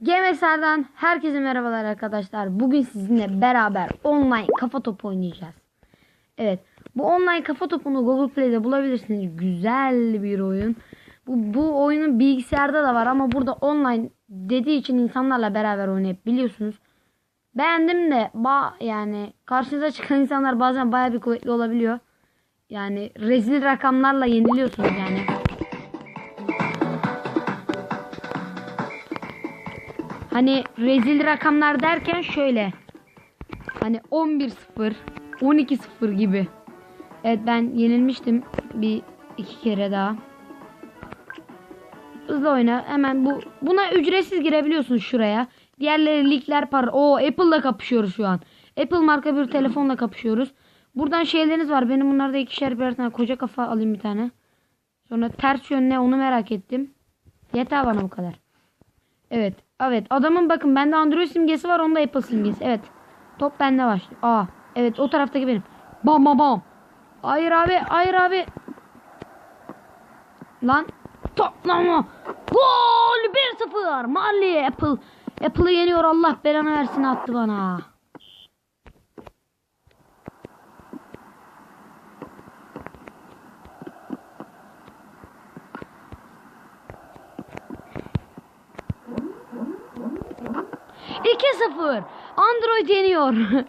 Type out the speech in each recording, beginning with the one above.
GMS'lerden herkese merhabalar arkadaşlar. Bugün sizinle beraber online kafa topu oynayacağız. Evet. Bu online kafa topunu Google Play'de bulabilirsiniz. Güzel bir oyun. Bu, bu oyunun bilgisayarda da var ama burada online dediği için insanlarla beraber oynayabiliyorsunuz. Beğendim de ba yani karşınıza çıkan insanlar bazen baya bir kuvvetli olabiliyor. Yani rezil rakamlarla yeniliyorsunuz yani. Hani rezil rakamlar derken şöyle. Hani 11-0, 12-0 gibi. Evet ben yenilmiştim bir iki kere daha. Hızlı oyna. Hemen bu buna ücretsiz girebiliyorsun şuraya. Diğerleri ligler para. O Apple'la kapışıyoruz şu an. Apple marka bir telefonla kapışıyoruz. Buradan şeyleriniz var. Benim bunlarda ikişer birer tane koca kafa alayım bir tane. Sonra ters yön onu merak ettim. Yeter bana bu kadar. Evet. Evet. Adamın bakın bende Android simgesi var. Onda Apple simgesi. Evet. Top bende başlıyor. Aa. Evet o taraftaki benim. Bam bam bam. Hayır abi. Hayır abi. Lan. Toplama. Gol 1-0. Mali Apple. Apple'ı yeniyor. Allah belanı versin attı bana. İki 0 Android yeniyor.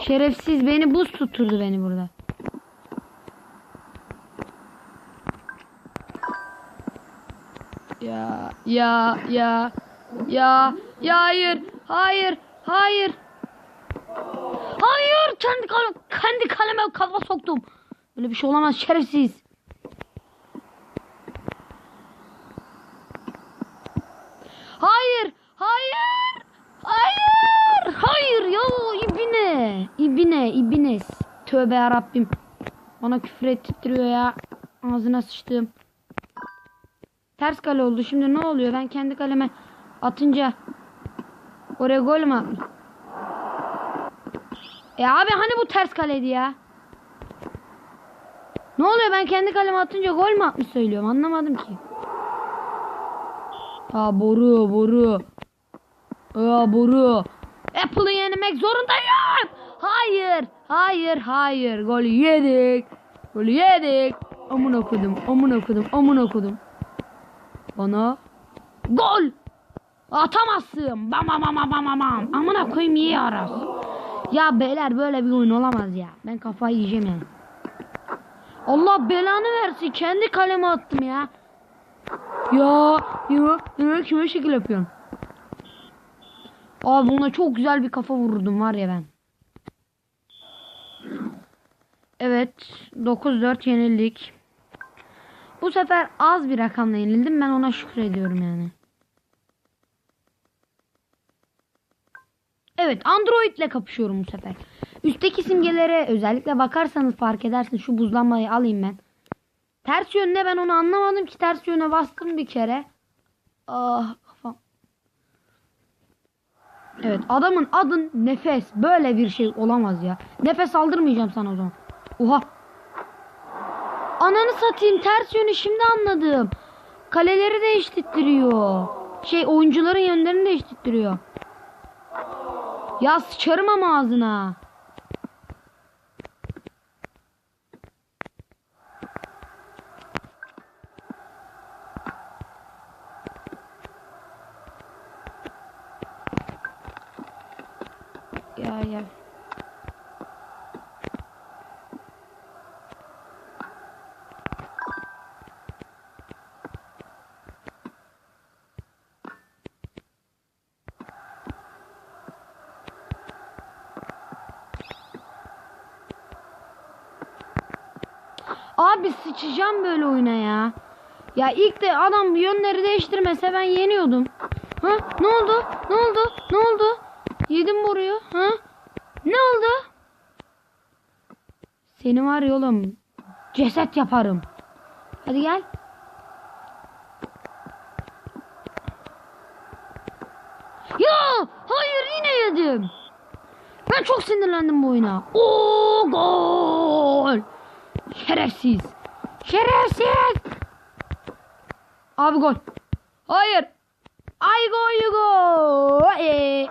Şerefsiz beni buz tutturdu beni burada. Ya ya ya ya ya hayır hayır hayır hayır kendi kalem kendi kaleme kafa soktum. Böyle bir şey olamaz şerefsiz. Hayır hayır hayır hayır ya ibine ibine ibine tövbe yarabbim bana küfür ettirtiyor ya ağzına sıçtım. Ters kale oldu. Şimdi ne oluyor? Ben kendi kaleme atınca oraya gol mü atmış? E abi hani bu ters kaleydi ya? Ne oluyor? Ben kendi kaleme atınca gol mü atmış söylüyorum. Anlamadım ki. Aa boru boru. Aa boru. Apple'ı yenmek zorundayım. Hayır. Hayır. Hayır. Golü yedik. Golü yedik. Amun okudum. Amun okudum. Amun okudum. Bana gol atamazsın. Bam bam bam bam bam. Amına koyayım iyi aras. Ya beyler böyle bir oyun olamaz ya. Ben kafayı yiyeceğim yani. Allah belanı versin. Kendi kaleme attım ya. Ya ya ya kime şekil yapıyorsun? Abi buna çok güzel bir kafa vururdum var ya ben. Evet 9-4 yenildik. Bu sefer az bir rakamla yenildim. Ben ona şükrediyorum yani. Evet Android ile kapışıyorum bu sefer. Üstteki simgelere özellikle bakarsanız fark edersiniz. Şu buzlanmayı alayım ben. Ters yönde ben onu anlamadım ki ters yöne bastım bir kere. Ah kafam. Evet adamın adın nefes. Böyle bir şey olamaz ya. Nefes aldırmayacağım sana o zaman. Oha. Ananı satayım ters yönü şimdi anladım. Kaleleri değiştirtiyor. Şey oyuncuların yönlerini değiştirtiyor. Ya sıçarım ama ağzına. Ya ya. Abi sıçacağım böyle oyuna ya. Ya ilk de adam yönleri değiştirmese ben yeniyordum. Ha? Ne oldu? Ne oldu? Ne oldu? Yedim boruyu. Ha? Ne oldu? Seni var ya oğlum. Ceset yaparım. Hadi gel. Ya hayır yine yedim. Ben çok sinirlendim bu oyuna. Oo gol. Şerefsiz. Şerefsiz. Abi gol. Hayır. Ay gol gol. Ee,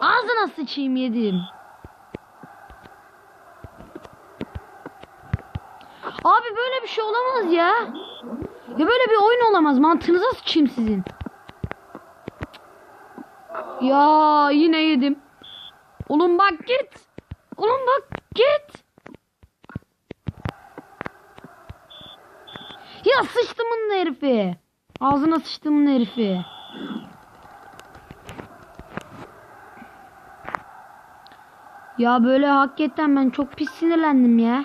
ağzına sıçayım yedim. Abi böyle bir şey olamaz ya. Ya böyle bir oyun olamaz. Mantığınıza sıçayım sizin. Ya yine yedim. Oğlum bak git. Oğlum bak git. Ya sıçtımın herifi. Ağzına sıçtımın herifi. Ya böyle hakikaten ben çok pis sinirlendim ya.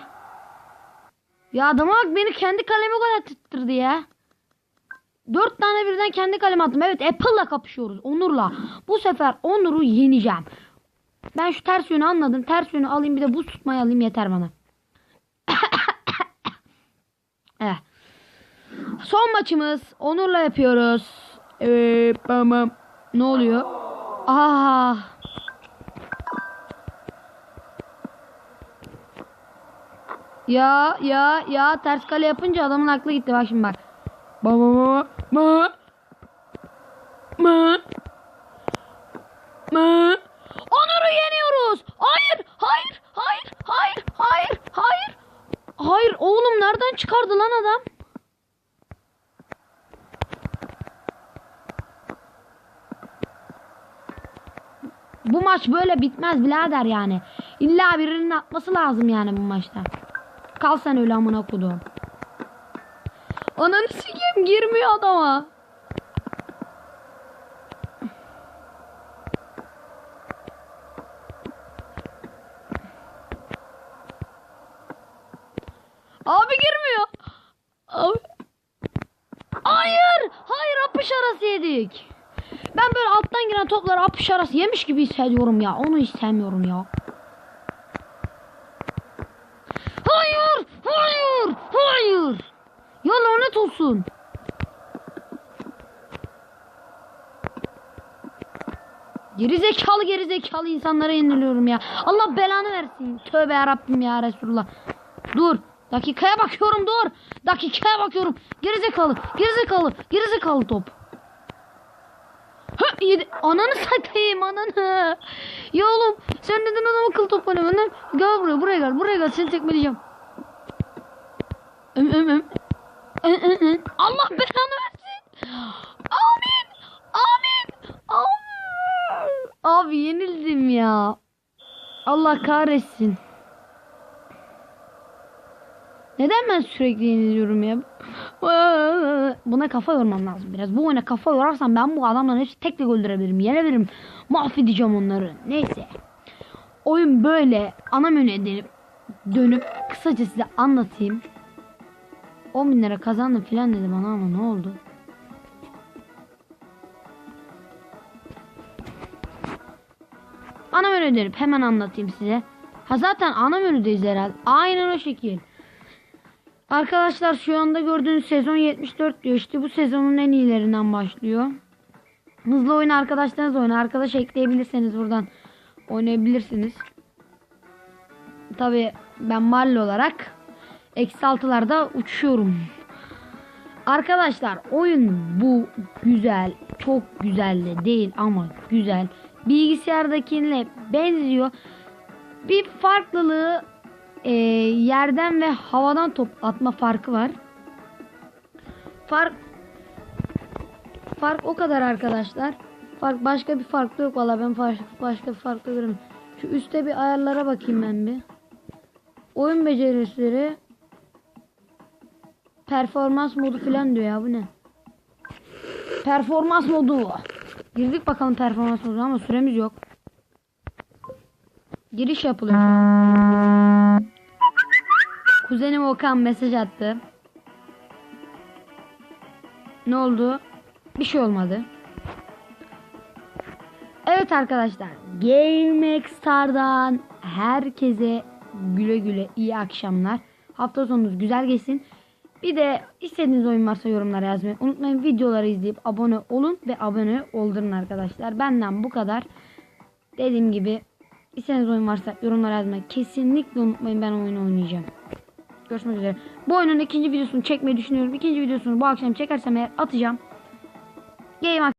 Ya adama bak beni kendi kaleme gol attırdı ya. Dört tane birden kendi kaleme attım. Evet Apple'la kapışıyoruz. Onur'la. Bu sefer Onur'u yeneceğim. Ben şu ters yönü anladım. Ters yönü alayım bir de buz tutmayı alayım yeter bana. evet. Son maçımız Onur'la yapıyoruz. Tamam. Ne oluyor? Aa. Ya ya ya ters kale yapınca adamın aklı gitti bak şimdi bak. Ba ba ba ba ma Onur'u yeniyoruz. Hayır, hayır, hayır, hayır, hayır, hayır. Hayır oğlum nereden çıkardı lan adam? Bu maç böyle bitmez birader yani. İlla birinin atması lazım yani bu maçta. Kal sen öyle amına kodum. Ananı sikeyim girmiyor adama. Abi girmiyor. Abi. Hayır. Hayır apış arası yedik. Alttan giren topları apış arası yemiş gibi hissediyorum ya. Onu istemiyorum ya. Hayır. Hayır. Hayır. Ya lanet olsun. Geri zekalı geri zekalı insanlara yeniliyorum ya. Allah belanı versin. Tövbe yarabbim ya Resulullah. Dur. Dakikaya bakıyorum dur. Dakikaya bakıyorum. Geri zekalı. Geri zekalı. Geri zekalı top. Yedi. Ananı satayım ananı. Ya oğlum sen neden adam akıllı top oynamıyorsun? Gel buraya buraya gel buraya gel seni tekmeleyeceğim. Ön, ön, ön. Allah belanı versin. Amin. Amin. Amin. Abi yenildim ya. Allah kahretsin. Neden ben sürekli yeniliyorum ya? Buna kafa yormam lazım biraz. Bu oyuna kafa yorarsam ben bu adamların hepsi tek tek öldürebilirim. Yenebilirim. Mahvedeceğim onları. Neyse. Oyun böyle ana menüye dönüp, dönüp kısaca size anlatayım. 10 bin lira kazandım filan dedi bana ama ne oldu? Ana menü dönüp hemen anlatayım size. Ha zaten ana menüdeyiz herhalde. Aynen o şekil. Arkadaşlar şu anda gördüğünüz sezon 74 diyor. İşte bu sezonun en iyilerinden başlıyor. Hızlı oyun arkadaşlarınız oyna. Arkadaş ekleyebilirseniz buradan oynayabilirsiniz. Tabi ben mahalle olarak eksi altılarda uçuyorum. Arkadaşlar oyun bu güzel. Çok güzel de değil ama güzel. Bilgisayardakiyle benziyor. Bir farklılığı e, yerden ve havadan top atma farkı var. Fark fark o kadar arkadaşlar. Fark başka bir fark yok valla ben başka, bir fark da göremiyorum. Şu üstte bir ayarlara bakayım ben bir. Oyun becerileri performans modu falan diyor ya bu ne? Performans modu. Girdik bakalım performans modu ama süremiz yok. Giriş yapılıyor şu an. Kuzenim Okan mesaj attı. Ne oldu? Bir şey olmadı. Evet arkadaşlar. GameX Star'dan herkese güle güle iyi akşamlar. Hafta sonunuz güzel geçsin. Bir de istediğiniz oyun varsa yorumlara yazmayı unutmayın. Videoları izleyip abone olun ve abone oldurun arkadaşlar. Benden bu kadar. Dediğim gibi istediğiniz oyun varsa yorumlara yazmayı kesinlikle unutmayın ben oyunu oynayacağım. Görüşmek üzere. Bu oyunun ikinci videosunu çekmeyi düşünüyorum. İkinci videosunu bu akşam çekersem eğer atacağım. Game